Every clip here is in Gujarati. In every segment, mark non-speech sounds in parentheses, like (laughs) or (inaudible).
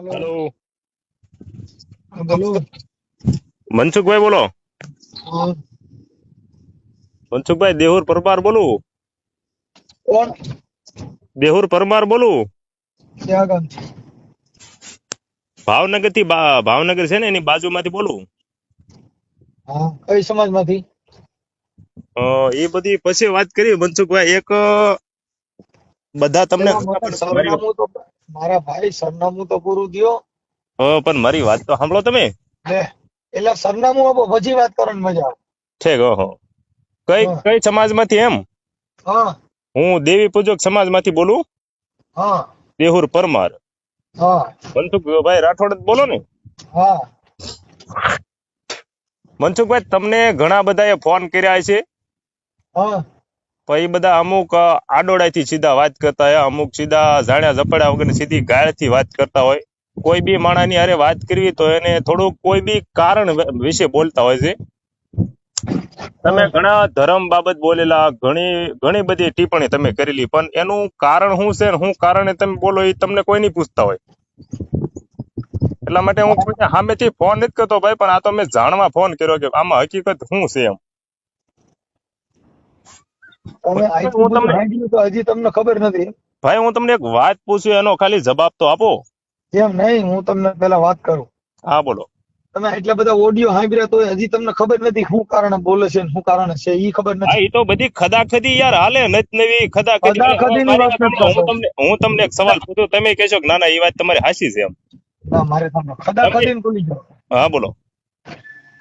હેલો હેલો મનસુખભાઈ બોલો. મનસુખભાઈ દેહુર પરમાર બોલું? કોણ? દેહુર પરમાર બોલું? ક્યાં ગામથી ભાવનગરથી ભાવનગર છે ને એની બાજુમાંથી બોલું? હા કઈ સમાજમાંથી? અ, એ બધી પછી વાત કરી મનસુખભાઈ. એક બધા તમને મારા ભાઈ સરનામું તો પૂરું દ્યો પણ મારી વાત તો સાંભળો તમે. લે એટલે સરનામું આપો પછી વાત કરવાની મજા આવે. ઠીક ઓહો. કઈ હા. કઈ સમાજમાંથી એમ? હા. હું દેવી પૂજક સમાજમાંથી બોલું? હા. દેહુર પરમાર. હા. મનસુખભાઈ રાઠોડ બોલો ને. હા. મનસુખભાઈ તમને ઘણા બધાએ ફોન કર્યા છે હા. પણ એ બધા અમુક અ, સીધા વાત કરતા હોય અમુક સીધા જાણ્યા ઝપડ્યા વગર સીધી ગાળથી વાત કરતા હોય. કોઈ બી માણાની અરે વાત કરવી તો એને થોડુંક કોઈ બી કારણ વિશે બોલતા હોય છે. તમે ઘણા ધર્મ બાબત બોલેલા ઘણી ઘણી બધી ટિપ્પણી તમે કરેલી પણ એનું કારણ શું છે હું કારણે તમે બોલો એ તમને કોઈ નહીં પૂછતા હોય. એટલા માટે હું સામેથી ફોન નથી કરતો ભાઈ પણ આ તો મેં જાણવા ફોન કર્યો કે આમાં હકીકત શું છે એમ તમે આટલું હું બધું તમને- સાંભળ્યું તો હજી તમને ખબર નથી. ભાઈ હું તમને એક વાત પૂછું એનો ખાલી જવાબ તો આપો. એમ નહીં? હું તમને પેલા વાત કરું. હા બોલો. તમે એટલા બધા ઓડિયો સાંભળ્યા તો હજી તમને ખબર નથી શું કારણે બોલે છે શું કારણે છે એ ખબર નથી. એ તો બધી ખદાખદી યાર હાલે નત નવી ખદાખદી. હું તમને હું તમને એક સવાલ પૂછું તમે કહેશો કે ના ના એ વાત તમારી હાસી છે એમ. ના મારે તમને ખદા ને ભૂલી જાઓ. હા બોલો.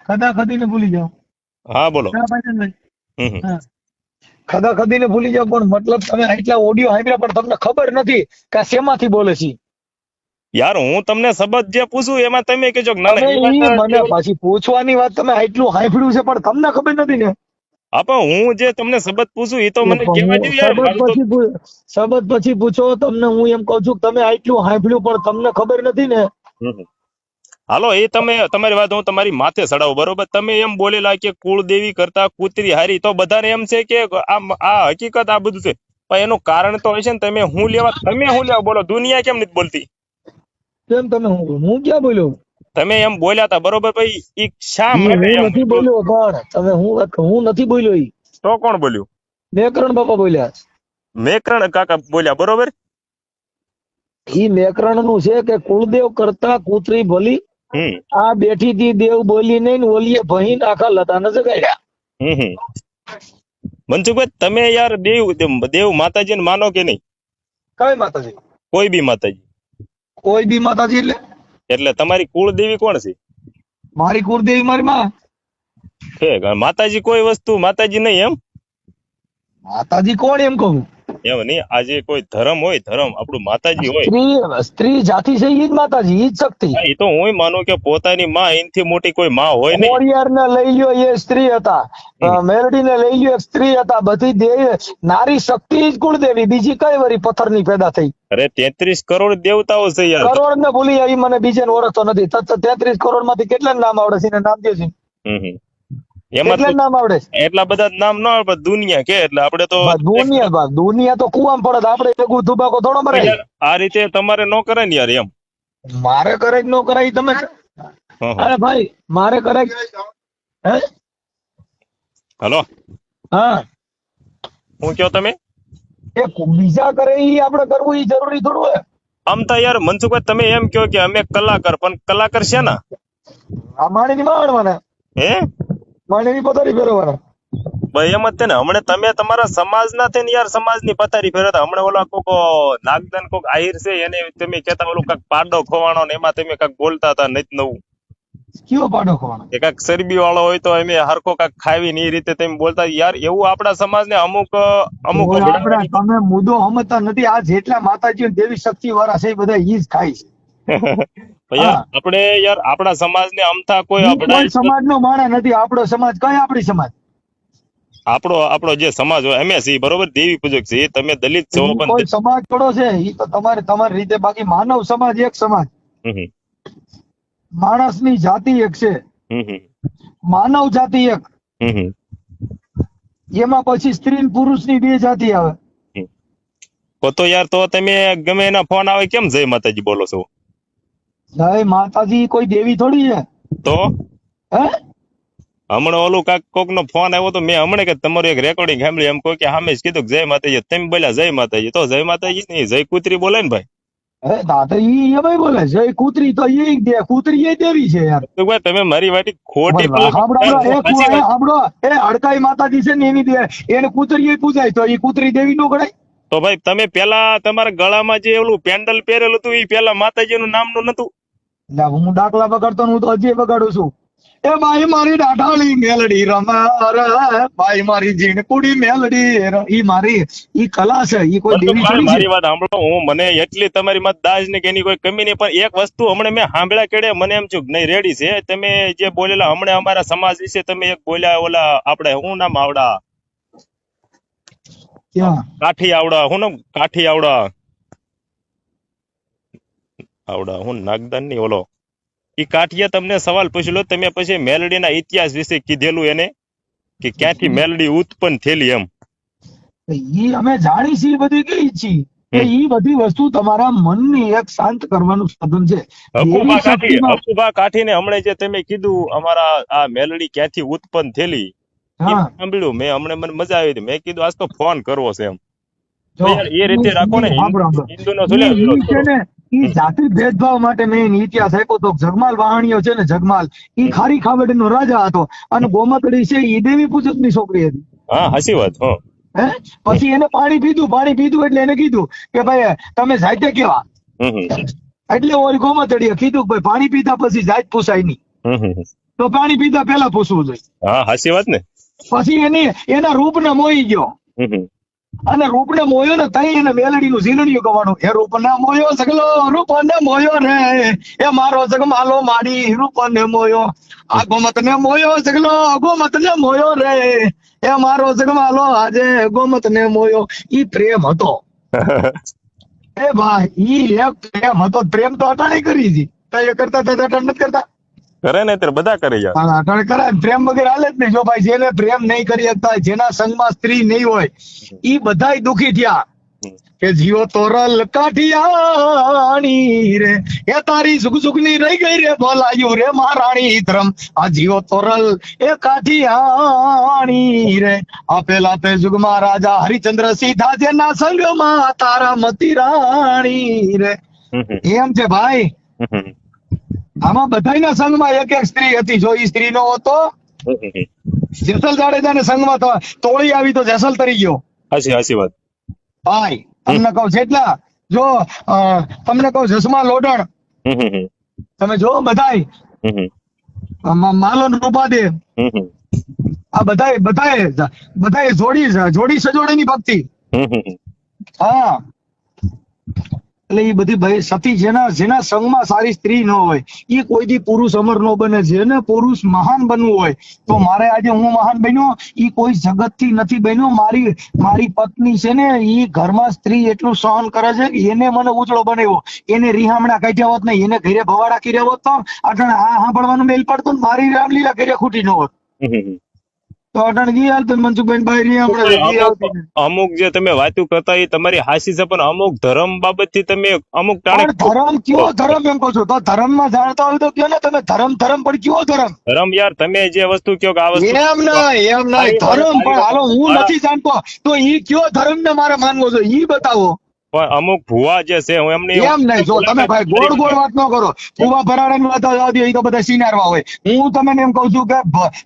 ખદા ને ભૂલી જાઓ. હા બોલો. હા. ખદા ખદીને ભૂલી જાવ પણ મતલબ તમે આટલા ઓડિયો સાંભળ્યા પણ તમને ખબર નથી કે આ શેમાંથી બોલે છે. યાર હું તમને સબત જે પૂછું એમાં તમે કહેશો કે ના ના મને પાછી પૂછવાની વાત તમે આટલું સાંભળ્યું છે પણ તમને ખબર નથી ને. હા હું જે તમને સબત પૂછું એ તો મને કહેવા દો યાર શબદ પછી પછી પૂછો તમને હું એમ કહું છું કે તમે આટલું સાંભળ્યું પણ તમને ખબર નથી ને. હાલો એ તમે તમારી વાત હું તમારી માથે ચડાવું બરોબર? તમે એમ બોલેલા કે કુળદેવી કરતા કૂતરી હારી તો બધાને એમ છે કે આ આ હકીકત આ બધું છે. પણ એનું કારણ તો હશે ને તમે હું લેવા તમે હું લેવા બોલો? દુનિયા કેમ નથી બોલતી? કેમ તમે હું હું ક્યાં બોલ્યો? તમે એમ બોલ્યા હતા બરોબર? ભાઈ ઈ શા માટે નથી બોલ્યો પણ તમે હું હું નથી બોલ્યો ઈ. તો કોણ બોલ્યું? મેકરણ બાપા બોલ્યા. મેકરણ કાકા બોલ્યા બરોબર? ઈ મેકરણનું છે કે કુળદેવ કરતા કૂતરી ભલી આ બેઠી હતી દેવ બોલી નહીં ને ઓલીએ ભહીન આખા લતાને જગાડ્યા. મનસુખભાઈ તમે યાર દેવ દેવ માતાજીને માનો કે નહીં? કઈ માતાજી? કોઈ બી માતાજી. કોઈ બી માતાજી એટલે? એટલે તમારી કુળદેવી કોણ છે? મારી કુળદેવી મારી માં? માતાજી કોઈ વસ્તુ માતાજી નહીં એમ? માતાજી કોણ એમ કહું? એમ નહીં આજે કોઈ ધર્મ હોય ધર્મ આપણું માતાજી હોય. સ્ત્રી સ્ત્રી જાતિ છે ઈ જ માતાજી ઈ જ શક્તિ. એ તો હું માનું કે પોતાની માં એનથી મોટી કોઈ માં હોય નહીં. ખોડિયાર ને લઈ લ્યો એ સ્ત્રી હતા. મેલડી ને લઈ લ્યો એક સ્ત્રી હતા. બધી દેવ નારી શક્તિ જ કુળદેવી. બીજી કઈ વરી પથ્થરની પેદા થઈ? અરે તેત્રીસ કરોડ દેવતાઓ છે યાર. કરોડ ને ભૂલી આવી મને બીજે ઓળખતો નથી. તેત્રીસ કરોડમાંથી કેટલા નામ આવડે છે? નામ દે છે. એમાં નામ આવડે એટલા બધા નામ ન દુનિયા કે એટલે આપણે તો દુનિયા બા દુનિયા તો કુવામાં પડે આપણે ભેગું ધુબાકો થોડો મરાય. આ રીતે તમારે ન કરે ને યાર એમ. મારે કરે ન કરાય તમે. અરે ભાઈ મારે કરે હે? હલો. હા. હું કયો તમે? એ બીજા કરે એ આપણે કરવું એ જરૂરી થોડું હોય. આમ તો યાર મનસુખભાઈ તમે એમ કહો કે અમે કલાકાર પણ કલાકાર છે ને? આ માણી માણીની માણવાના હે? માણીની પથારી ફેરવવાના. ભાઈ એમ જ છે ને. હમણે તમે તમારા સમાજના છે ને યાર સમાજની પથારી ફેરવતા. હમણે ઓલા કોક નાગદાન કોક આહિર છે એને તમે કહેતા ઓલું કાક પાડો ખોવાનો ને એમાં તમે કાક બોલતા હતા નથી નવું. કયો પાડો ખોવાનો? એ કાક ચરબી વાળો હોય તો અમે હરકો કાક ખાવી ને એ રીતે તમે બોલતા. યાર એવું આપણા સમાજને અમુક અમુક ઓય તમે મુદ્દો સમજતા નથી. આ જેટલા માતાજી દેવી શક્તિ વાળા છે એ બધા ઈ જ ખાય છે. આપણે યાર આપણા સમાજને અમથા કોઈ કોઈ સમાજનો માણસ નથી. આપણો સમાજ કઈ આપણી સમાજ? આપણો આપણો જે સમાજ હોય છીએ બરોબર દેવી પૂજક છે. એ તમે દલિત છો પણ કોઈ સમાજ થોડો છે ઈ તો તમારે તમારી રીતે બાકી માનવ સમાજ એક સમાજ. માણસની માણસની જાતિ એક છે. માનવ જાતિ એક. એમાં પછી સ્ત્રી પુરુષ પુરુષની બે જાતિ આવે. તો યાર તો તમે ગમે એના ફોન આવે કેમ જય માતાજી બોલો છો? જય માતાજી કોઈ દેવી થોડી છે? તો? હે? હમણાં ઓલું કાક કોક નો ફોન આવ્યો તો મેં હમણાં કે તમારું એક રેકોર્ડિંગ સાંભળ્યું. એમ કોઈ કે સામે જ કીધું જય માતાજી. તમે બોલ્યા જય માતાજી. તો જય માતાજી નહીં જય કૂતરી બોલે ને ભાઈ. હે દાદા ઈ એ ભાઈ બોલે જય કૂતરી તો ઈ દે કૂતરી એ દેવી છે યાર. તો ભાઈ તમે મારી વાટી ખોટી એ હડકાઈ માતાજી છે ને એની દે એને કૂતરી એ પૂજાય તો ઈ કૂતરી દેવી નો ગણાય? તો ભાઈ તમે પેલા તમારા ગળામાં જે ઓલું પેન્ડલ પહેરેલું હતું એ પેલા માતાજીનું નામનું નતું? હું દાખલા બગાડતો હું તો હજી બગાડું છું. એ ભાઈ મારી દાઢાળી મેલડી રમાર ભાઈ મારી જીણકુડી મેલડી ઈ મારી ઈ કલા છે ઈ કોઈ દેવી થોડી મારી વાત સાંભળો હું મને એટલી તમારી મત દાજ ને કે એની કોઈ કમી નહીં પણ એક વસ્તુ હમણાં મેં સાંભળ્યા કેડે મને એમ છું નહીં રેડી છે. તમે જે બોલેલા હમણાં અમારા સમાજ વિશે તમે એક બોલ્યા ઓલા આપણે હું નામ આવડા? કાઠી આવડા હું નામ? કાઠી આવડા. આવડા હું નાગદાનની ઓલો. એ કાઠિયા તમને સવાલ પૂછેલો તમે પછી મેલડીના ઇતિહાસ વિશે કીધેલું એને કે ક્યાંથી મેલડી ઉત્પન્ન થયેલી એમ. ઈ અમે જાણી છીએ એ બધી કઈ છીએ. એ બધી વસ્તુ તમારા મનની એક શાંત કરવાનું સાધન છે. હકુબા કાઠી હકુબા કાઠીને હમણાં જે તમે કીધું અમારા આ મેલડી ક્યાંથી ઉત્પન્ન થયેલી સાંભળ્યું. મેં હમણાં મને મજા આવી હતી. મેં કીધું આજ તો ફોન કરવો છે એમ. એ રીતે રાખો ને સાંભળો, સાંભળો. ઈ- ઈ વિરોધ છે કરો. ને ઈ જાતિ ભેદભાવ માટે મેં ઇતિહાસ આપ્યો તો જગમાલ વાહણીઓ છે ને જગમાલ ઈ ખારી ખાવડનો રાજા હતો. અને ગોમતડી છે ઈ દેવી પૂજકની છોકરી હતી. હા હાચી વાત હે. પછી એને પાણી પીધું પાણી પીધું એટલે એને કીધું કે ભાઈ તમે જાતે કેવા? એટલે ઓલી ગોમતડીએ કીધું કે ભાઈ પાણી પીધા પછી જાત પૂછાય નહીં. તો પાણી પીધા પેલા પૂછવું જોઈએ. હા હાસી વાત ને. પછી એની એના રૂપ ને મોઈ ગયો. અને રૂપને મોયો ને તઈ એને મેલડીનું ઝીલણિયું ગવાનું. એ રૂપને મોયો સગલો રૂપને મોયો રે. એ મારો જગમાલો માડી રૂપને મોયો. આ ગોમતને મોયો સગલો ગોમતને મોયો રે. એ મારો જગમાલો આજે ગોમતને મોયો. ઈ પ્રેમ હતો. (laughs) એ ભાઈ ઈ એક પ્રેમ હતો. પ્રેમ તો અટાણી કરી હતી તો એ કરતા અટાણે નથી કરતા. કરે ને ત્યારે બધા કરે યાર. હા, અટાણે કરાય પ્રેમ વગેરે હાલે જ નહીં. જો ભાઈ જેને પ્રેમ નહીં કરી શકતા જેના સંગમાં સ્ત્રી નહીં હોય ઈ બધાય દુખી થયા. કે જીવો તોરલ કાઠિયાણી રે. એ તારી સુખ સુખની રહી ગઈ રે બોલાયું રે મહારાણી ધર્મ. આ જીવો તોરલ એ કાઠિયાણી રે. આપેલા તે જુગમાં રાજા હરિચંદ્ર સીધા જેના સંગમાં તારા મતી રાણી રે. એમ છે ભાઈ. આમાં બધાના સંઘમાં એક એક સ્ત્રી હતી જો એ સ્ત્રી નો હતો. જેસલ જાડેજાને સંગમાં તો તોળી આવી તો જેસલ તરી ગયો હાસી હાસી વાત ભાઈ તમને કહું જેટલા જો તમને કહું જસમા હમ. તમે જો બધાય. માલન રૂપાદે. આ બધાય બધાય બધાય જોડી જોડી સજોડીની ભક્તિ. હા એટલે એ બધી સતી જેના જેના સંગમાં સારી સ્ત્રી ન હોય એ કોઈ દી પુરુષ અમર ન બને. જેને પુરુષ મહાન બનવું હોય, તો મારે આજે હું મહાન બન્યો એ કોઈ જગતથી નથી બન્યો. મારી મારી પત્ની છે ને એ ઘરમાં સ્ત્રી એટલું સહન કરે છે એને મને ઉજળો બનાવ્યો. એને રીહામણા કાઢ્યા હોત નહીં એને ઘરે ભવાડા કર્યા હોત તો અટણ આ સાંભળવાનું મેલ પડતું મારી રામલીલા ઘરે ખૂટી ન હોત. અમુક જે તમે વાતો કરતા એ તમારી હાસી છે પણ અમુક ધર્મ બાબતથી તમે અમુક ટાણે ધર્મ કયો ધર્મ એમ કહો છો? તો ધર્મમાં જાણતા હોય તો કયો ને? તમે ધર્મ ધર્મ પણ કયો ધર્મ? ધર્મ યાર તમે જે વસ્તુ કયો કે આ વસ્તુ એમ નહીં એમ નહીં. ધર્મ પણ હાલો હું નથી જાણતો. તો ઈ કયો ધર્મ ને મારે માનવો છે ઈ બતાવો. પણ અમુક ભુવા જે છે હું એમની એમ નહીં જો તમે ભાઈ ગોળ ગોળ વાત ન કરો. કુવા ભરાડા ની વાત દો એ તો બધા સિનારવા હોય. હું તમને એમ કહું છું કે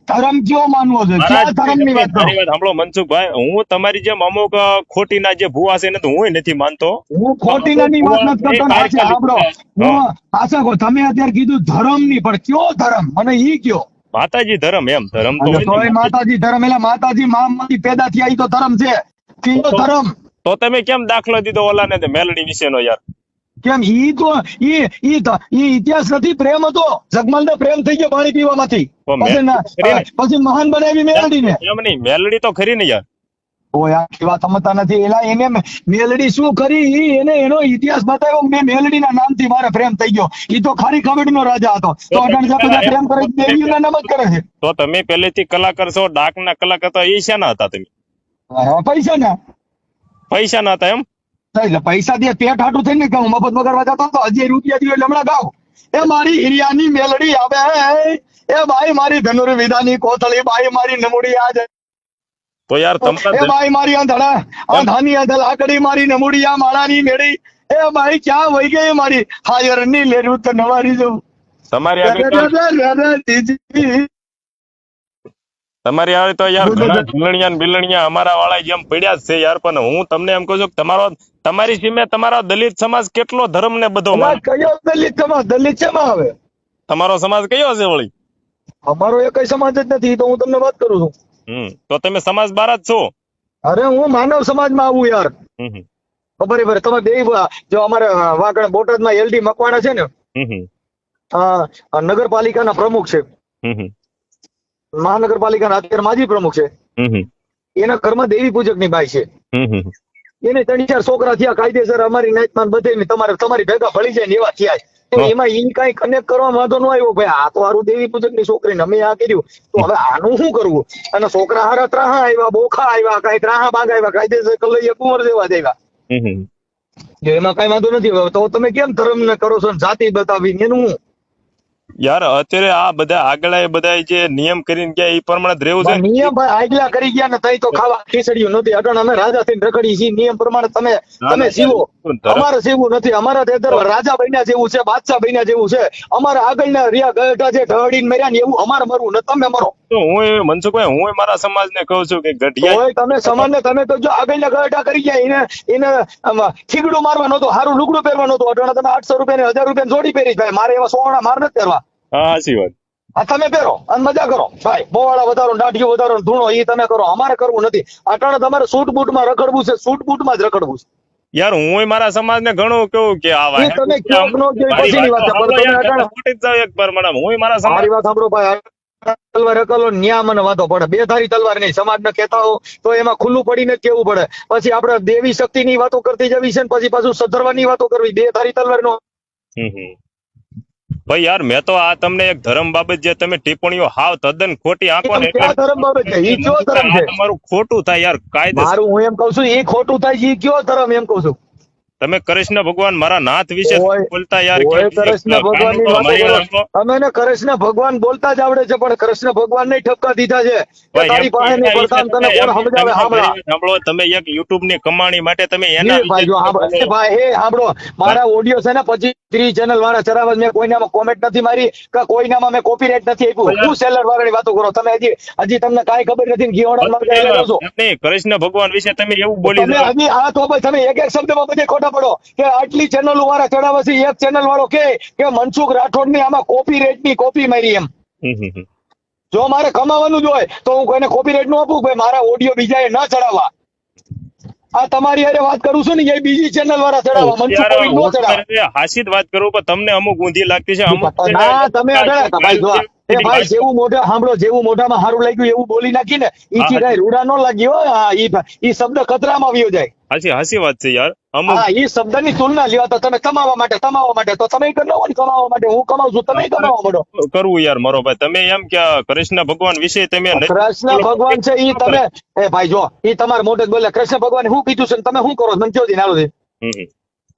ધર્મ કયો માનવો છે કયા ધર્મની વાત કરો? સાંભળો મનસુખભાઈ હું તમારી જેમ અમુક અ, ખોટીના જે ભુવા છે એને તો હું નથી માનતો. હું ખોટી ની વાત નથી કરતો આજે સાંભળો. હું પાછા કહો તમે અત્યારે કીધું ધર્મની પણ કયો ધર્મ? મને ઈ કયો. માતાજી ધર્મ એમ ધર્મ તો હોય. માતાજી ધર્મ એટલે માતાજી મામાંથી પેદા થયા ઈ તો ધર્મ છે. કયો ધર્મ? તો તમે કેમ દાખલો દીધો ઓલાને તે મેલડી વિશેનો યાર? કેમ? ઈ તો ઈ ઈ ત- ઈ ઇતિહાસ નથી પ્રેમ હતો. જગમાલ ને પ્રેમ થઈ ગયો પાણી પીવામાંથી. પછી ના- મહાન બનાવી મેલડી ને એમ નહીં મેલડી તો ખરી ને યાર. ઓય આ વાત સમજતા નથી. એલા એને મેલડી શું કરી? ઈ એને એનો ઇતિહાસ બતાવ્યો મેં મેલડી ના નામથી મારે પ્રેમ થઈ ગયો. ઈ તો ખારી ખબડી નો રાજા હતો. તો અગણ બધા પ્રેમ કરે દેવીઓના નામ જ કરે છે. તો તમે પહેલેથી કલાકાર છો ડાકના કલાકાર તો ઈ શેના હતા તમે? પૈસા ના પૈસા ના હતા એમ? એટલે પૈસા દે પેટ હાટું થઈને કે હું મફત વગાડવા જતો તો હજી રૂપિયા દીધો એટલે હમણાં ગાવ એ મારી હિરિયાની મેલડી આવે. એ ભાઈ મારી ધનુર્વિદાની કોથળી ભાઈ મારી નમુડી આજ. તો યાર એ ભાઈ મારી અંધડા અંધાની અંધ લાકડી મારી નમુડી આ માળાની મેળી. એ ભાઈ ક્યાં વહી ગઈ મારી? હાયરની લેરું તો નવારી જવું તમારી તમારી આવે તો યાર ભીલણિયા બિલણિયા અમારા વાળા જેમ પડ્યા જ છે યાર પણ હું તમને એમ કહું છું કે તમારો તમારી સીમે તમારો દલિત સમાજ કેટલો ધર્મ ને બધો કયો દલિત સમાજ? દલિત છે આવે? તમારો સમાજ કયો છે વળી? અમારો એ કઈ સમાજ જ નથી તો હું તમને વાત કરું છું. હમ તો તમે સમાજ બાર જ છો? અરે હું માનવ સમાજમાં આવું યાર. ખબર. ખબર તમે બે જો અમારે વાગડ બોટાદમાં એલડી મકવાણા છે ને? નગરપાલિકાના પ્રમુખ છે. મહાનગરપાલિકાના અત્યારે માજી પ્રમુખ છે. એના ઘરમાં દેવી પૂજકની બાઈ છે. એને ત્રણ ચાર છોકરા થયા કાયદેસર અમારી નાતમાં બધે તમારે તમારી ભેગા ભળી જાય ને એવા થયા તો એમાં ઈ કઈ કનેક્ટ કરવા વાંધો ન આવ્યો ભાઈ આ તો હારું દેવી પૂજકની છોકરીને અમે આ કર્યું. તો હવે આનું શું કરવું? અને છોકરા હારા ત્રાહા આવ્યા બોખા આવ્યા કઈ ત્રાહા બાગ આવ્યા કાયદેસર કલૈયા કુંવર જેવા દેવા. એમાં કઈ વાંધો નથી. તો તમે કેમ ધર્મ ને કરો છો જાતિ બતાવી એનું યાર અત્યારે આ બધા આગળ એ બધા જે નિયમ કરીને ગયા એ પ્રમાણે જ રહેવું છે નિયમ ભાઈ આગલા કરી ગયા ને તઈ તો ખાવા ખીચડ્યું નથી. અટણ અમે રાજા થઈને રખડી છીએ. નિયમ પ્રમાણે તમે તમે જીવો. અમારે જીવવું નથી. અમારા તે રાજા બન્યા જેવું છે બાદશાહ બન્યા જેવું છે. અમારા આગળના રિયા ગઢા જે ઢળીને મર્યા ને એવું અમારે મરવું ને તમે મરો. તો હું એ મનસુખભાઈ હું એ મારા સમાજને કહું છું કે ગઢિયા તમે સમાજને તમે તો જો આગળ ગઢા કરી ગયા એને એને ખીગડું મારવાનું હતું સારું લુગડું પહેરવાનું હતું અટાણે તમે આઠસો રૂપિયા હજાર રૂપિયા જોડી પહેરી ભાઈ મારે એવા સોના માર નથી પહેરવા. હા સાચી વાત. આ તમે પહેરો અને મજા કરો. ભાઈ બોવાળા વધારો દાઢીઓ વધારો ધૂણો એ તમે કરો. અમારે કરવું નથી. અટાણે તમારે સૂટ બૂટમાં રખડવું છે સૂટ બૂટમાં જ રખડવું છે. યાર હું મારા મારા સમાજને ઘણું કેવું કે આ વાત તમે કયો કે ન પછીની વાત છે, પણ તમે અટાણે- એક પર મેડમ. હું મારા સમાજ મારી વાત સાંભળો ભાઈ તલવાર અકલો ન્યા મને વાંધો પડે. બે ધારી તલવાર નહીં સમાજને કહેતા હો તો એમાં ખુલ્લું પડીને કેવું પડે? પછી આપણે દેવી શક્તિની વાતો કરતી જવી છે ને પછી પાછું સધરવાની વાતો કરવી? બે ધારી તલવાર નો હમ હમ. ભાઈ યાર મેં તો આ તમને એક ધર્મ બાબત જે તમે ટિપ્પણીઓ હાવ તદ્દન ખોટી આંકો ને ક્યાં ધર્મ બાબત છે? ઈ કયો ધર્મ છે? તમારું ખોટું થાય યાર કાયદે મારું હું એમ કઉ છું એ ખોટું થાય ઈ કયો ધર્મ એમ કઉ છું? તમે કૃષ્ણ ભગવાન મારા નાથ વિશે બોલતા યાર? કૃષ્ણ વાત અમે ને કૃષ્ણ ભગવાન બોલતા જ આવડે છે પણ કૃષ્ણ ભગવાન ને ઠપકા દીધા છે. તારી પાસે એના પ્રધાન તને કોણ સમજાવે? તમે સાંભળા તમે એક યુટ્યુબની કમાણી માટે તમે એના એ ભાઈ. વિશે એ સાંભળો મારા ઓડિયો છે ને પછી ત્રી ચેનલ વાળા ચરાવજ મેં કોઈનામાં કોમેન્ટ નથી મારી કે કોઈનામાં મેં કોપીરાઇટ નથી આપ્યું. હું સેલર વાળાની વાતો કરો. તમે હજી હજી તમને કાંઈ ખબર નથી ગીવાડા. નહીં, કૃષ્ણ ભગવાન વિશે તમે એવું બોલી હજી આ તો તમે એક એક શબ્દમાં બધે ખોટા પડો કે આટલી ચેનલ વાળા ચડાવે છે એક ચેનલ વાળો કે કે મનસુખ રાઠોડની આમાં કોપીરાઇટની કોપી મારી એમ. જો મારે કમાવાનું જ હોય તો હું કોઈને રેટનું આપું ભાઈ મારા ઓડિયો બીજાએ ન ચડાવવા. આ તમારી અરે વાત કરું છું ને એ બીજી ચેનલ વાળા ચડાવવા મનસુખ કોવિડ નો ચડાવવા. ચડાવે હાસી વાત કરું પણ તમને અમુક ઊંધી લાગતી છે અમુક ના તમે ભાઈ જો એ ભાઈ જેવું મોઢા સાંભળો જેવું મોઢામાં સારું લાગ્યું એવું બોલી નાખી ને ઈચી હા. કઈ રૂડા નો લાગ્યો હા ઈ ઈ શબ્દ ખતરામાં આવ્યો જાય. હાસી હાસી વાત છે યાર. અમુક હા ઈ શબ્દની તુલના લેવા તો તમે કમાવા માટે કમાવા માટે તો તમે કરી લો ને કમાવા માટે હું કમાઉં છું તમે કમાવા માંડો. કરવું યાર મારો ભાઈ. તમે એમ કે કૃષ્ણ ભગવાન વિશે તમે કૃષ્ણ ભગવાન છે ઈ તમે એ ભાઈ જો ઈ તમારા મોઢે બોલે કૃષ્ણ ભગવાન શું કીધું છે તમે શું કરો? મને કયો દિન આવો.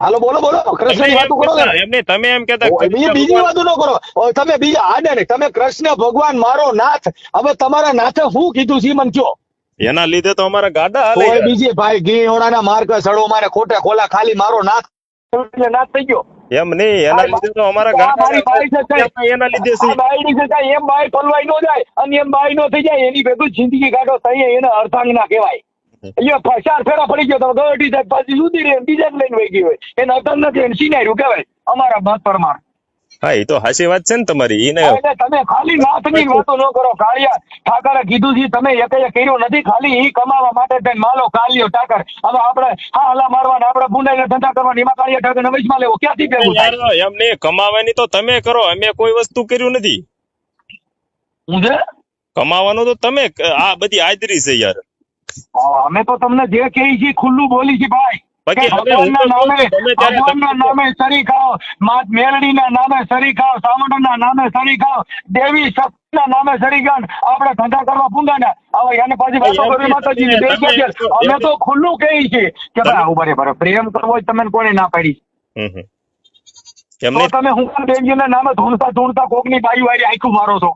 હાલો બોલો બોલો. કૃષ્ણની વાતો કરો એમને તમે એમ કેતા બીજી વાતો ન કરો. તમે બીજા આડે ને તમે કૃષ્ણ ભગવાન મારો નાથ. હવે તમારા નાથે શું કીધું છે મને કયો એના લીધે તો અમારા ગાડા હાલે. બીજી ભાઈ ઘીઓડાના માર્ગ સડો મારે ખોટે ખોલા ખાલી મારો નાથ એટલે નાથ થઈ ગયો. એમ નહીં એના લીધે તો અમારા ગાડા એના લીધે છે બાયડી છે એમ બાય ફલવાઈ નો જાય અને એમ બાય નો થઈ જાય એની ભેગું જિંદગી કાઢો તઈ એને અર્ધાંગના કહેવાય. અહીંયા ચાર ફેરા પડી ગયો તમે ગરટી સાહેબ પાછી સુધી રહી બીજા જ લઈને વહી ગયો હોય. એને અતર નથી એને સિનાર્યું કહેવાય. અમારા મત પ્રમાણ. હા એ તો હાસી વાત છે ને તમારી એને તમે ખાલી નાથની વાતો ન કરો કાળિયા ઠાકરે કીધું છે તમે એકે કર્યું નથી ખાલી ઈ કમાવા માટે થઈને માલો કાળિયો ઠાકર. હવે આપણે હા હલા મારવાના આપણે બુંડાઈને ધંધા કરવાના એમાં કાળિયા ઠાકરને વચમાં લેવો ક્યાંથી પેલું એમને એમ નહીં કમાવાની તો તમે કરો અમે કોઈ વસ્તુ કર્યું નથી. કમાવાનું તો તમે આ બધી હાજરી છે યાર. અમે તો તમને જે કહી છીએ ખુલ્લું બોલી છીએ ભાઈ. નામે છું, નામે સરી ખાઓ માત મેલડીના નામે સરી ખાઓ સામંતના નામે સરી ખાઓ દેવી શક્તિના નામે સરી ખાઓ આપણે ધંધા કરવા પૂંગાના હવે એને પાછી છે? અમે તો ખુલ્લું કહી છીએ કે ભાઈ આવું બરે બરે પ્રેમ કરવો તમે કોને ના પાડી? તમે હું કામ દેવજીના નામે ધૂણતા ધૂણતા કોકની બાઈ વાળી આખું મારો છો.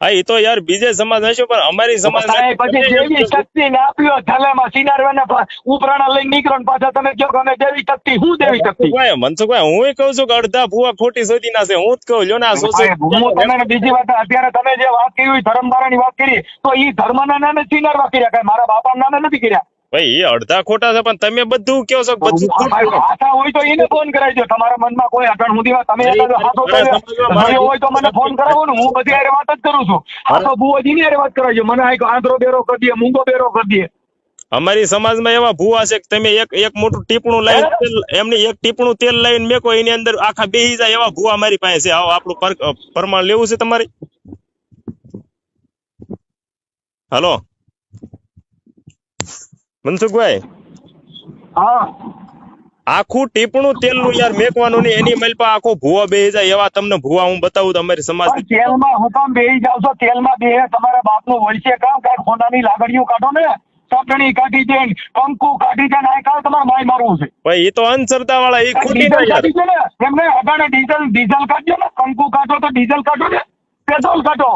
હા એ તો યાર બીજે સમાજ હશે પણ અમારી સમાજ પછી જેવી શક્તિ ને આપ્યો થલામાં સિનારવાના ઉપરાણા લઈને નીકળો ને પાછા તમે કહો કે અમે દેવી શક્તિ હું દેવી શક્તિ? મનસુખભાઈ મનસુખભાઈ હું કહું છું કે અડધા ભૂવા ખોટી શોધી ના છે હું જ કહું જો ને આ હું તમને બીજી વાત અત્યારે તમે જે વાત કરી ધર્મધારાની વાત કરી તો ઈ ધર્મના નામે સિનારવા કર્યા કઈ મારા બાપા નામે નથી કર્યા? ભાઈ અડધા ખોટા છે પણ તમે બધું કહો છો બધું આશા હોય તો એને ફોન કરાવજો તમારા મનમાં કોઈ અટણ સુધીમાં તમે કર્યો હોય તો મને ફોન કરાવો ને હું બધી આરે વાત જ કરું છું. આ તો બુવાજીની આરે વાત કરાવજો મને આ આંધળો બેરો કરી દે મૂંગો બેરો કરી દે. અમારી સમાજમાં એવા ભૂવા છે કે તમે એક એક મોટું ટીપણું લઈને તેલ- એમની એક ટીપણું તેલ લઈને મેકો એની અંદર આખા બેહી જાય એવા ભૂવા મારી પાસે છે. આવો આપણું પર- પ્રમાણ લેવું છે તમારે? હાલો? મનસુખભાઈ? હા. આખું ટીપણું તેલનું યાર મેકવાનું નહીં એની મેલ પર આખો ભૂવા બેહી જાય એવા તમને ભૂવા હું બતાવું તો અમારી સમાજ તેલમાં હું કામ બેહી જાવ છો તેલમાં બે તમારા બાપનું વળશે કામ કાંઈ ખોનાની લાગણીઓ કાઢો ને ચટણી કાઢી દે ને, કંકુ કાઢી દે નાય આ કાં તમારે માય મારવું છે. ભાઈ એ તો અંધશ્રદ્ધા વાળા એ ખોટી ના કાઢી દે ને એમને અટાણે ડીઝલ ડીઝલ કાઢજો ને કંકુ કાઢો તો ડીઝલ કાઢો ને પેટ્રોલ કાઢો.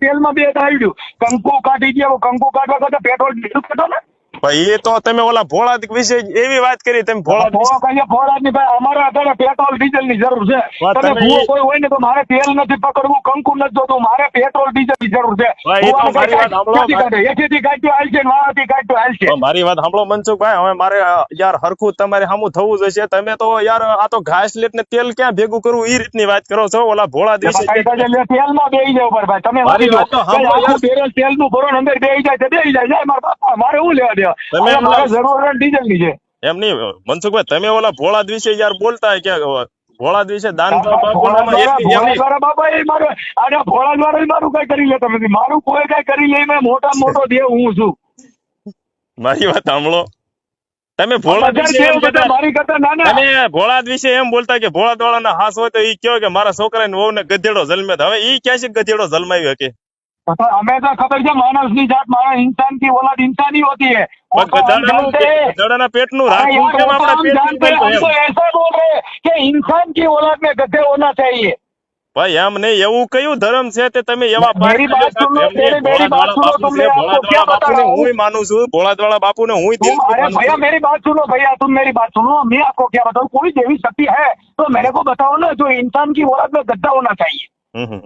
તેલમાં બે આવી કંકુ કાઢી દે કંકુ કાઢવા કરતા પેટ્રોલ ડીઝલ કાઢો ને. ભાઈ એ તો તમે ઓલા ભોળા વિશે એવી વાત કરી તમે ભોળા ભૂવો કહીએ ની ભાઈ અમારે અત્યારે પેટ્રોલ ડીઝલની જરૂર છે. તમે ભૂવો કોઈ હોય ને તો મારે તેલ નથી પકડવું કંકુ નથી જોતું મારે પેટ્રોલ ડીઝલની જરૂર છે. મારી વાત સાંભળો. એકેથી કાઢ્યું હાલશે ને વાળાથી કાઢ્યું હાલશે છે. મારી વાત સાંભળો મનસુખભાઈ હવે મારે યાર હરખું તમારે સામું થવું જશે તમે તો યાર આ તો ઘાસ લેટ ને તેલ ક્યાં ભેગું કરવું? એ રીતની વાત કરો છો ઓલા ભોળા દિવસે તેલમાં જે તેલમાં બેહી જાવ ભાઈ. તમે મારી વાત તો યાર. તેલનું ભરો ને અંદર બેહી જાય બેહી જાય જાય મારા બાપા મારે શું લેવા દેવા? તમે હવે મારે એમ જરૂર ડીઝલની છે. એમ નહીં મનસુખભાઈ તમે ઓલા ભોળા વિશે યાર બોલતા કે ભોળા દિવસે દાન ભોળા દ્વારા- બાપા એ મારું ભોળા મારું કઈ કરી લેતા નથી. મારું કોઈ કઈ કરી લે મેં મોટા મોટો દેવ હું છું. મારી વાત સાંભળો. તમે ભોળા ભોળા દિવસે એમ બોલતા કે ભોળા દ્વાળાના હાસ હોય તો ઈ કયો કે મારા છોકરાને વહુ ને ગધેડો જન્મે હવે ઈ ક્યાં છે ગધેડો જન્માવ્યો કે? तो हमें तो खबर है मानव की जात मानव इंसान की औलाद इंसान ही होती है वो પણ तो हम ગધાડાનું जानते हैं ગધાડાના પેટનું अरे રાખવું यार, કેમ वो तो આપણે हम પેટ जानते हैं हम तो ऐसा बोल रहे हैं कि इंसान की औलाद में गधे होना चाहिए ભાઈ એમ નહીં એવું કયું ધર્મ છે તે તમે એવા મેરી પાર બાત કર્યા સુન લો, એમને मेरी- मेरी बात ભોળાદવાળા सुनो, બાપુ तुम છે, मैं आपको क्या ભોળાદવાળા बता બાપુને रहा हूँ? હુંય માનું છું ભોળાદવાળા બાપુને હુંય तुम દિલથી अरे માનું भैया છું. मेरी बात सुनो भैया तुम मेरी बात सुनो मैं आपको क्या बताऊँ कोई देवी शक्ति है तो मेरे को बताओ ना जो इंसान की औलाद में गद्दा होना चाहिए હમ હમ.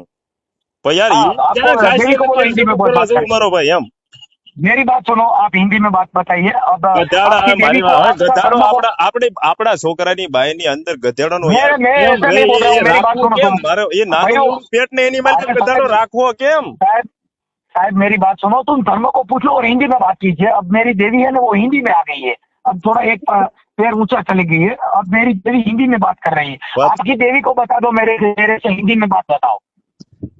પણ યાર હા, ઈ આપો, ક્યાં ઘાસ દેવી को बोलो, લેવા हिंदी में बोल बात જેવું करें। મારો ભાઈ એમ मेरी बात सुनो आप हिंदी में बात बताइए अब ગધાડા आपकी મારી देवी को વાત, आपका ગધાડો धर्म को- આપણા આપણે આપણા છોકરાની બાઈની અંદર ગધેડાનો મેં- યાર મેં કેમ ऐसे नहीं बोल रहा हूँ, એ मेरी बात રાખવું सुनो કેમ? तुम। મારો એ નાનું ભાઈઓ, એવું પેટ ને એની માથે अरे ગધાડો साहब- રાખવો કેમ साहब साहब मेरी बात सुनो तुम धर्म को पूछ लो और हिंदी में बात कीजिए अब मेरी देवी है ना वो हिंदी में आ गई है अब थोड़ा एक अ, पैर ऊंचा चली गई है अब मेरी देवी हिंदी में बात कर रही है बात- आपकी देवी को बता दो मेरे मेरे से हिंदी में बात बताओ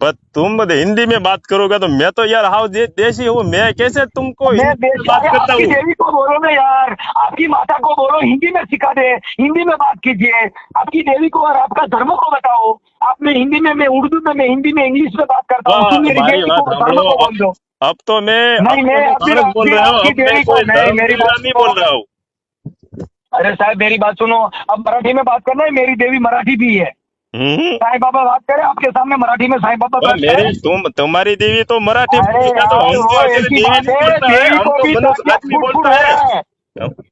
पर तुम हिंदी में बात करोगे तो मैं तो यार हाउ दे, देशी हूँ मैं कैसे तुमको मैं बात करता आपकी हूँ? देवी को बोलो ना यार आपकी माता को बोलो हिंदी में सिखा दे हिंदी में बात कीजिए। आपकी देवी को और आपका धर्म को बताओ। आप में हिंदी में मैं उर्दू में मैं हिंदी में इंग्लिश में बात करता हूँ। अब तो मैं तो बोल रहा हूँ। हूँ। अरे साहब मेरी बात सुनो। अब मराठी में बात करना है मेरी देवी मराठी भी है। साईं बाबा बात करे आपके सामने मराठी में साईं बाबा बात करें। मेरी तुम तुम्हारी देवी तो मराठी अरे तो हम तो ऐसे देवी नहीं बोलता है हम तो मनुष्य आदमी बोलता है।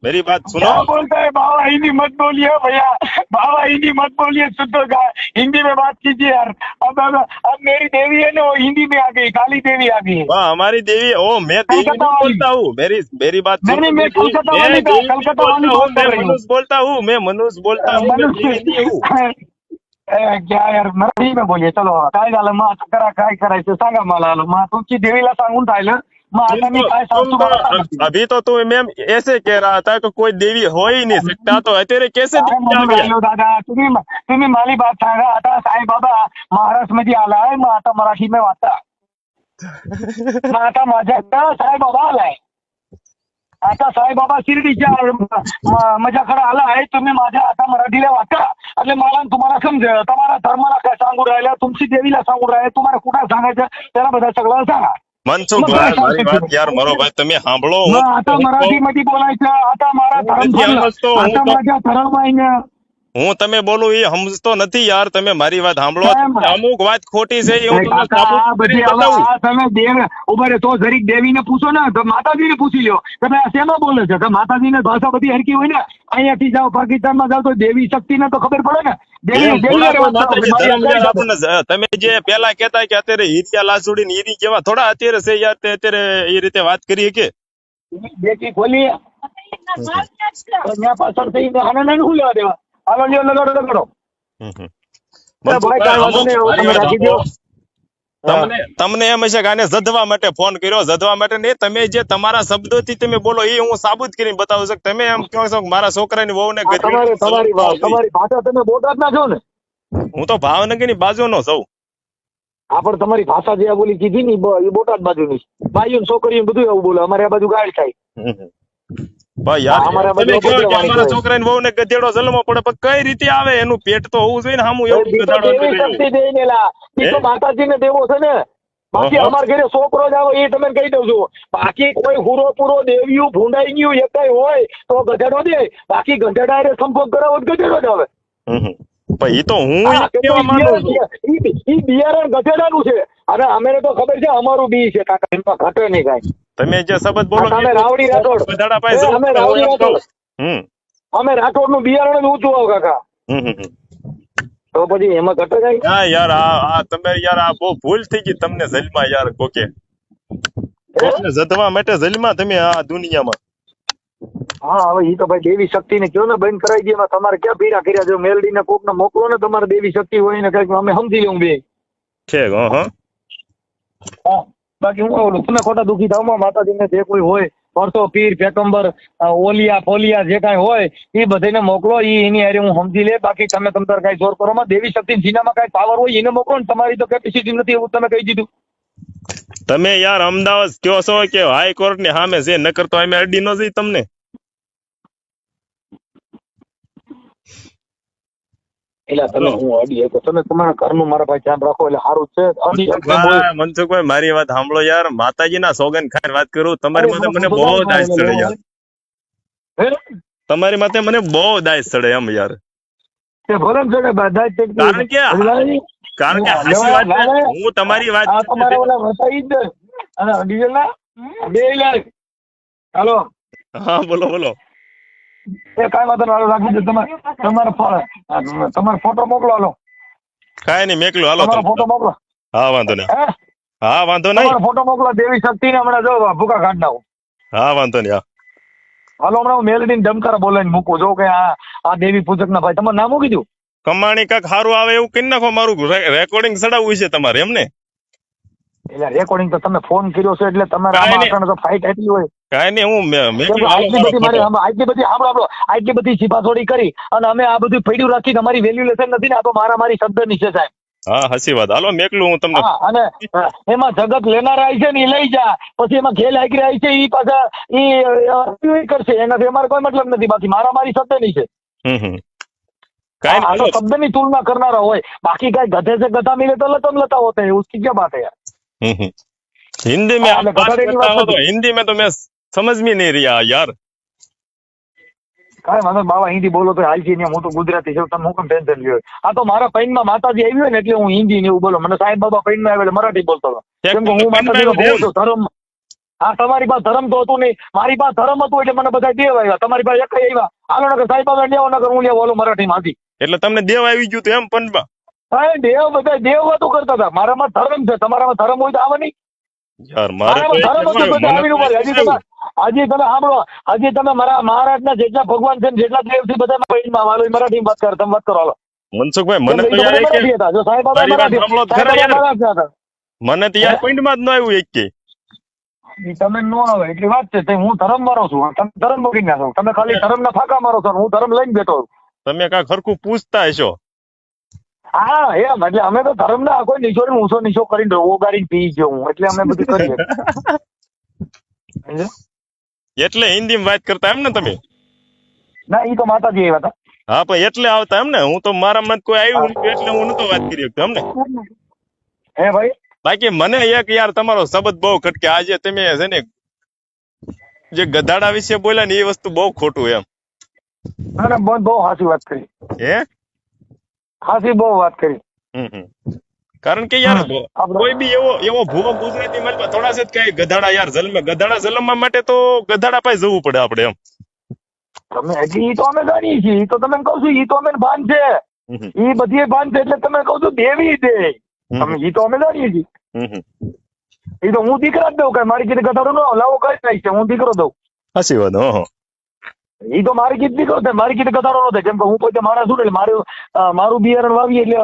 मेरी बात सुनो। क्या बोलते हैं बाबा हिंदी मत बोलिए भैया बाबा हिंदी मत बोलिए शुद्ध का हिंदी में बात कीजिए यार। अब अब अब मेरी देवी है ना वो हिंदी में आ गई काली देवी आ गई है। वाह हमारी देवी ओ मैं देवी नहीं बोलता हूँ मेरी मेरी बात नहीं, सुनो, मैं कलकत्ता वाली बोलता हूँ, मैं मनुष्य बोलता हूँ मैं मनुष्य बोलता हूँ। (laughs) क्या यार मराठी में बोलिए चलो काय झालं मग आता करा काय करायचं सांगा मला मग तुमची देवीला सांगून राहिलं मग आता तुम मी काय तो, सांगू तुम तुम्हाला सांगा. तो अभी तो तुम मैम ऐसे कह रहा था कि कोई देवी हो ही नहीं सकता तो तेरे कैसे काय देवी आ म्हणून गया राहिलो दादा तुम्ही तुम्ही माली बात सांगा आता साईबाबा महाराष्ट्र मध्ये आलाय मग आता मराठी में वाचा मग आता माझ्याकडं साईबाबा आलाय आता साईबाबा शिर्डीच्या माझ्याकडे आला आहे. तुम्ही माझ्या आता मराठीला वाचा. आणि मला तुम्हाला समजेल. तुम्हाला धर्माला काय सांगू राहिला तुमची देवीला सांगू राहिला तुम्हाला कुठं सांगायचं? त्याला बघा सगळं सांगा. મનસુખ યાર आता मराठीमध्ये बोलायचं. आता मला आता माझ्या धर्म હું તમે બોલું એ સમજતો નથી યાર તમે મારી વાત સાંભળો? અમુક વાત ખોટી છે એવું હું તમને સાબિત તમે દેવ તો જરીક દેવીને પૂછો ને તો માતાજીને પૂછી લ્યો. તમે આ શેમાં બોલે છે? તો માતાજીને ભાષા બધી હરકી હોય ને અહીંયાથી જાઓ પાકિસ્તાનમાં જાઓ તો દેવી શક્તિને તો ખબર પડે ને. માતાજી તમે જે પેલા કેતા કે અત્યારે હીરિયા લાસુડી ને હીરી જેવા થોડા અત્યારે છે યાર તે અત્યારે એ રીતે વાત કરીએ કે બેટી ખોલી. પાછળ થઈને આને નહીં શું લેવા દેવા? હાલો લ્યો લગાડો લગાડો. તમને તમને એમ હશે કે આને જધવા માટે ફોન કર્યો જધવા માટે નહીં. તમે જે તમારા શબ્દોથી તમે બોલો એ હું સાબિત કરીને બતાવું છું તમે એમ કહો છો મારા છોકરાની વહુને આ તમારી તમારી ભાષા તમે બોટાદ ના છો ને? હું તો ભાવનગરની બાજુનો સૌ છું પણ તમારી ભાષા જે બોલી કીધી ની એ બોટાદ બાજુ ની ને છોકરીઓ બધું એવું બોલે અમારે આ બાજુ ગાળ થાય. ભાઈ યાર તમે કહો કે અમારા છોકરાને વહુને ગધેડો જલમો પડે પણ કઈ રીતે આવે? એનું પેટ તો હોવું જોઈએ ને હામું એવું ગધાડો. ઈ તો? માતાજીને દેવો છે ને. બાકી અમાર ઘરે છોકરો જ આવે એ તમે કહી દઉં છું. બાકી કોઈ હુરો પૂરો દેવ્યું ભૂંડાઈ ગયું એ કઈ હોય તો ગધેડો દે. બાકી ગધેડા સંપર્ક કરાવો ગધેડો જ આવે. પણ એ તો હું માંગુ છું. બિયારણ- ગધેડાનું છે. અને અમે તો ખબર છે અમારું બી છે કાકા એમાં ઘટે નહીં કાંઈ. તમે જે શબ્દ બોલો અમે રાવડી રાઠોડ. ગધાડા પાસે અમે રાવડી. રાઠોડ. હમ. અમે રાઠોડનું બિયારણ જ ઊંચું આવ કાકા. તો પછી એમાં ઘટે કાંઈ? હા યાર આ આ તમે યાર આ બહુ ભૂલ થઈ ગઈ તમને જલમાં યાર કોકે. કોકને જધવા માટે જલમાં તમે આ દુનિયામાં. હા હવે ઈ તો ભાઈ દેવી શક્તિ ને કયો ને બંધ કરાવી દે તમારે ક્યાં પીડા કર્યા જો મેલડી ને કોક ને મોકલો ને તમારે દેવી શક્તિ હોય ને કંઈક અમે સમજી લઉં બે. છે. બાકી હું કહું તમે ખોટા દુખી થાવ માતાજી ને જે કોઈ હોય પરસો પીર પેકંબર ઓલિયા ફોલિયા જે કાંઈ હોય એ બધાને મોકલો એ એની હારે હું સમજી લે. બાકી તમે તમતર કાંઈ જોર કરો માં દેવી શક્તિ જીનામાં કાંઈ પાવર હોય એને મોકલો ને તમારી તો કેપેસિટી નથી એવું તમે કહી દીધું. તમે યાર અમદાવાદ કયો છો કે હાઈકોર્ટની સામે છે? નકર તો અમે અડી ન જઈ તમને. એટલે તમે હું અડી શકો. તમે તમારા ઘરનું મારા ભાઈ ધ્યાન રાખો એટલે સારું છે. અડી શકશે બોલ. મનસુખભાઈ મનસુખભાઈ મારી વાત સાંભળો યાર. માતાજીના સોગન ખાઈને વાત કરું. તમારી માથે મને બહુ દાય ચડે યાર. તમારી માથે મને બહુ દાય ચડે એમ યાર. કારણ કે કારણ કે હું તમારી વાત ડીઝલ ના બે લાખ હાલો. હા બોલો બોલો. એ કાંઈ વાંધો નહીં હાલો રાખી દે તમારે તમારો તમારો ફોટો મોકલો હાલો. કાંઈ નહીં મેકલું હાલો તમારો ફોટો મોકલો. હા વાંધો નહીં. હા? વાંધો નહીં. તમારો ફોટો મોકલો દેવી શક્તિ ને હમણાં જો ભૂકા કાઢ નાખું હા વાંધો નહીં હા. હાલો હમણાં હું મેલડી ને ડમકારા બોલાવીને મૂકું જો કે આ આ દેવી પૂજક ના ભાઈ તમારું નામ મૂકી કીધું? કમાણી કાક સારું આવે એવું કરી નાખો મારું રેકોર્ડિંગ ચડાવવું છે તમારે એમ ને? એટલે રેકોર્ડિંગ તો તમે ફોન કર્યો છે એટલે તમારે આમાં તો ફાઇટ આટલી હોય. કાંઈ નહીં હું આટલી બધી મારે આટલી બધી સાંભળો આપણો આટલી બધી છીપાછોડી કરી અને અમે આ બધું ફેડ્યું રાખીને અમારી વેલ્યુલેશન નથી ને આ તો મારા મારી શબ્દની છે. સાહેબ હા હસી વાત. હાલો મેકલું હું તમને. અને એમાં જગત લેનારા આવી છે ને એ લઈ જા. પછી એમાં ખેલ આગરી આવી છે એ પાછા એ કરશે. એનાથી અમારે કોઈ મતલબ નથી. બાકી મારા મારી શબ્દની છે હમ કાંઈ શબ્દની તુલના કરનારા હોય. બાકી કઈ ગધે છે ગધા મિલે તો લતમ લતા હોતે હે ઉસકી ક્યાં બાત યાર? हिंदी में हाँ, आप मैं बात गधेड़े की करता बात हो तो करता हिंदी में तो मैं समझ में नहीं रहा यार કાંઈ વાંધો નહીં, બાવા હિન્દી બોલો તો હાલજી ને હું તો ગુજરાતી છું તમે હું કેમ ટેન્શન લ્યો આ તો મારા પૈનમાં માતાજી આવી હોય ને એટલે હું હિન્દી ને એવું બોલો મને સાહેબ બાબા પૈનમાં આવે એટલે મરાઠી બોલતો હતો એક કેમ કે હું પૈનમાં માતાજીનો આવ્યો ભૂવો છું ધર્મ હા તમારી પાસે ધર્મ તો હતું નહીં મારી પાસે ધર્મ હતું એટલે મને બધા દેવ આવ્યા તમારી પાસે એક આવ્યા હાલો નગર સાહેબ બાબા લેવો નગર હું લેવો ઓલો મરાઠી માંથી એટલે તમને દેવ આવી ગયું હતું એમ પંચમાં હા દેવ બધા દેવ વાતો કરતા હતા. મારામાં ધર્મ છે. તમારામાં ધર્મ હોય તો આવે નહીં. યાર મારે ધર્મ તમે સાંભળો. હજી તમે મારા મહારાજના જેટલા ભગવાન છે જેટલા દેવ છે બધા પૈનમાં હાલો એ મરાઠી વાત કરો. તમે વાત કરો હાલો. મનસુખભાઈ મને તો યાર તો યાર. પોઈન્ટમાં જ ન આવ્યું એક. કે તમે નો આવે. એટલી વાત છે. હું ધર્મ મારો છું. તમે ધર્મ મૂકી નાખો તમે ખાલી ધર્મના ફાંકા મારો છો હું ધર્મ લઈને બેઠો છું. તમે કાંઈક હરખું પૂછતા હશો? હા એમ એટલે અમે તો ધર્મ ના કોઈ નીચો ઊંચો નીચો કરીને ઓગાડીને પી ગયો હું એટલે અમે બધું કરીએ? (laughs) એટલે હિન્દીમાં વાત કરતા એમ ને તમે? ના ઈ તો માતાજી આવ્યા હતા. હા પણ એટલે આવતા એમ ને? હું તો મારા મત કોઈ આવ્યું એટલે હું નતો વાત કરી શકતો એમ ને? હે ભાઈ? બાકી મને એક યાર તમારો શબ્દ બહુ ખટકે આજે તમે છે ને જે ગધાડા વિશે બોલ્યા ને એ વસ્તુ બહુ ખોટું એમ. ના ના બહુ બહુ સાચી વાત કરી. હે? સાચી બહુ વાત કરી. કારણ કે યાર. કોઈ બી એવો એવો ભૂવો ગુજરાતી માલમાં થોડા છે કઈ ગધાડા યાર જલમે ગધાડા જલમવા માટે તો ગધાડા પાસે જવું પડે આપણે એમ. તમે હજી ઈ તો અમે જાણીએ છીએ. ઈ તો તમે કહું છું ઈ તો અમે ભાન છે. ઈ બધી ભાન છે એટલે તમે કહું છું દેવી દે તમે ઈ તો અમે જાણીએ છીએ. ઈ તો હું દીકરા જ દઉં કઈ મારી કીધે ગધાડો ન લાવો કઈ થાય છે. હું દીકરો દઉં. હસી વાત હો. તો મારી કીધે દીકરો થાય મારી કીધે ગધાડો ન થાય કેમ કે હું પોતે માણસ છું એટલે મારું મારું બિયારણ વાવીએ એટલે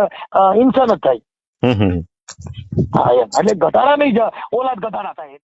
ઇન્સાન જ થાય હમ હમ. હા એમ એટલે ગધાડા નહીં ઓલા જ ગધાડા થાય